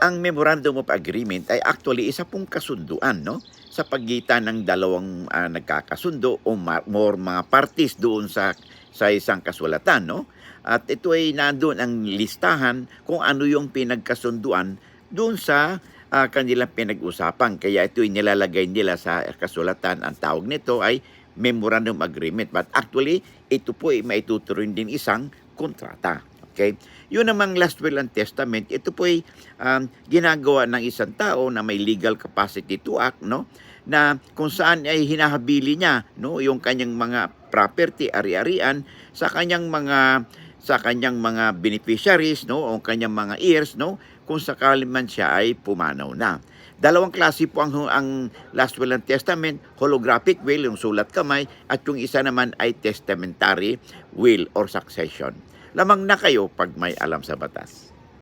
ang Memorandum of Agreement ay actually isa pong kasunduan, no? Sa pagitan ng dalawang ah, nagkakasundo o more mga parties doon sa sa isang kasulatan, no? At ito ay nandoon ang listahan kung ano yung pinagkasunduan doon sa ah, kanilang pinag-usapan. Kaya ito ay nilalagay nila sa kasulatan. Ang tawag nito ay Memorandum Agreement. But actually, ito po ay maituturing din isang kontrata. Okay? Yun namang last will and testament, ito po ay um, ginagawa ng isang tao na may legal capacity to act, no? Na kung saan ay hinahabili niya, no, yung kanyang mga property, ari-arian sa kanyang mga sa kanyang mga beneficiaries, no, o kanyang mga heirs, no, kung sakali man siya ay pumanaw na. Dalawang klase po ang, ang last will and testament, holographic will, yung sulat kamay, at yung isa naman ay testamentary will or succession. Lamang na kayo pag may alam sa batas.